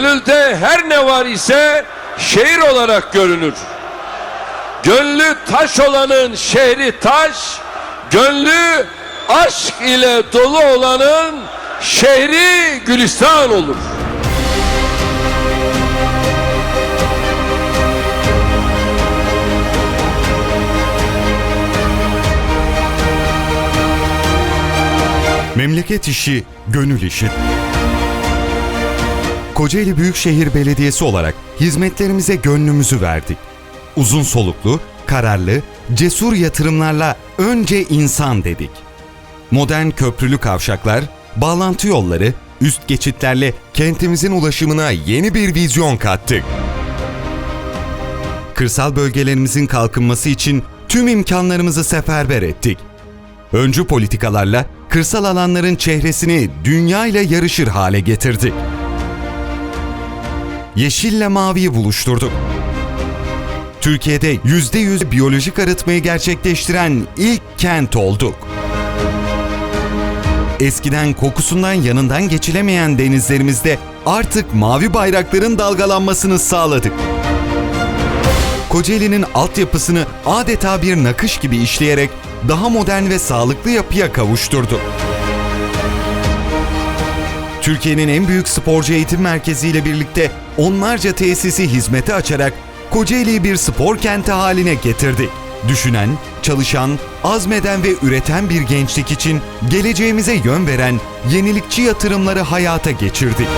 Gönülde her ne var ise şehir olarak görünür. Gönlü taş olanın şehri taş, gönlü aşk ile dolu olanın şehri gülistan olur. Memleket işi, gönül işi. Kocaeli Büyükşehir Belediyesi olarak hizmetlerimize gönlümüzü verdik. Uzun soluklu, kararlı, cesur yatırımlarla önce insan dedik. Modern köprülü kavşaklar, bağlantı yolları, üst geçitlerle kentimizin ulaşımına yeni bir vizyon kattık. Kırsal bölgelerimizin kalkınması için tüm imkanlarımızı seferber ettik. Öncü politikalarla kırsal alanların çehresini dünya ile yarışır hale getirdik. Yeşille maviyi buluşturduk. Türkiye'de %100 biyolojik arıtmayı gerçekleştiren ilk kent olduk. Eskiden kokusundan yanından geçilemeyen denizlerimizde artık mavi bayrakların dalgalanmasını sağladık. Kocaeli'nin altyapısını adeta bir nakış gibi işleyerek daha modern ve sağlıklı yapıya kavuşturdu. Türkiye'nin en büyük sporcu eğitim merkeziyle birlikte onlarca tesisi hizmete açarak Kocaeli'yi bir spor kenti haline getirdik. Düşünen, çalışan, azmeden ve üreten bir gençlik için geleceğimize yön veren yenilikçi yatırımları hayata geçirdik.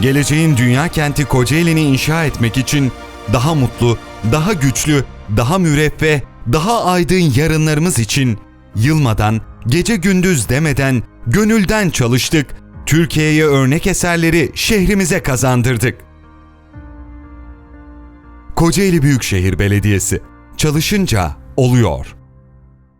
Geleceğin dünya kenti Kocaeli'ni inşa etmek için daha mutlu, daha güçlü, daha müreffeh, daha aydın yarınlarımız için yılmadan, gece gündüz demeden, gönülden çalıştık. Türkiye'ye örnek eserleri şehrimize kazandırdık. Kocaeli Büyükşehir Belediyesi çalışınca oluyor.